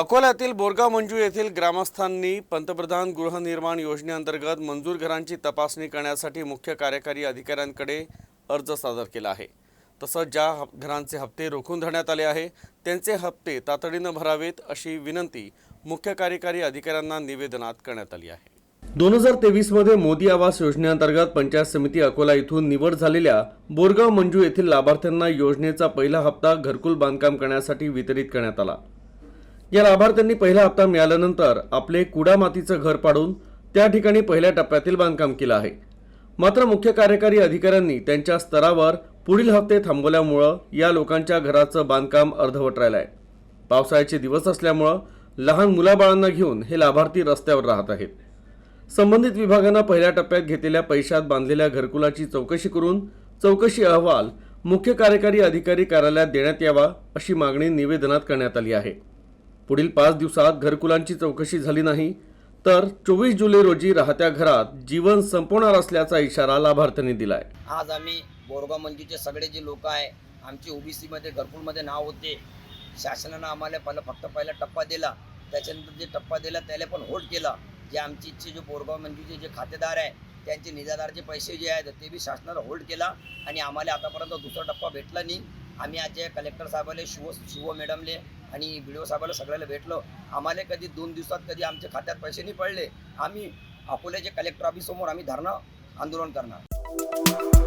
अकोल्यातील बोरगाव मंजू येथील ग्रामस्थांनी पंतप्रधान गृहनिर्माण योजनेअंतर्गत मंजूर घरांची तपासणी करण्यासाठी मुख्य कार्यकारी अधिकाऱ्यांकडे अर्ज सादर केला आहे. तसंच ज्या घरांचे हप्ते रोखून धरण्यात आले आहे त्यांचे हप्ते तातडीनं भरावेत अशी विनंती मुख्य कार्यकारी अधिकाऱ्यांना निवेदनात करण्यात आली आहे. दोन हजार तेवीसमध्ये मोदी आवास योजनेअंतर्गत पंचायत समिती अकोला इथून निवड झालेल्या बोरगाव मंजू येथील लाभार्थ्यांना योजनेचा पहिला हप्ता घरकुल बांधकाम करण्यासाठी वितरित करण्यात आला. या लाभार्थ्यांनी पहिला हप्ता मिळाल्यानंतर आपले कुडा मातीचं घर पाडून त्या ठिकाणी पहिल्या टप्प्यातील बांधकाम केलं आहे. मात्र मुख्य कार्यकारी अधिकाऱ्यांनी त्यांच्या स्तरावर पुढील हप्ते थांबवल्यामुळं या लोकांच्या घराचं बांधकाम अर्धवट राहिलं आहे पावसाळ्याचे दिवस असल्यामुळं लहान मुलाबाळांना घेऊन हे लाभार्थी रस्त्यावर राहत आहेत. संबंधित विभागानं पहिल्या टप्प्यात घेतलेल्या पैशात बांधलेल्या घरकुलाची चौकशी करून चौकशी अहवाल मुख्य कार्यकारी अधिकारी कार्यालयात देण्यात यावा अशी मागणी निवेदनात करण्यात आली आहे. पुढील पाच दिवसात घरकुलांची चौकशी झाली नाही तर चोवीस जुलै रोजी राहत्या घरात जीवन संपवणार असल्याचा इशारा लाभार्थ्यांनी दिलाय. आज आम्ही बोरगाव मंजूचे सगळे जे लोक आहे आमचे ओबीसीमध्ये घरकुलमध्ये नाव होते. शासनानं आम्हाला पहिला फक्त पहिला टप्पा दिला. त्याच्यानंतर जे टप्पा दिला त्याला पण होल्ड केला. जे आमची इच्छे जे बोरगाव मंजूचे जे खातेदार आहे त्यांचे निजादारचे पैसे जे आहेत ते बी शासनाला होल्ड केला आणि आम्हाला आतापर्यंत दुसरा टप्पा भेटला नाही. आम्ही आज जे कलेक्टर साहेबाला शिव शिव मॅडमले आणि बी डी साहेबाला सगळ्याला भेटलो. आम्हाला कधी दोन दिवसात कधी आमच्या खात्यात पैसे नाही पडले. आम्ही अकोल्याचे कलेक्टर ऑफिससमोर आम्ही धरणं आंदोलन करणार.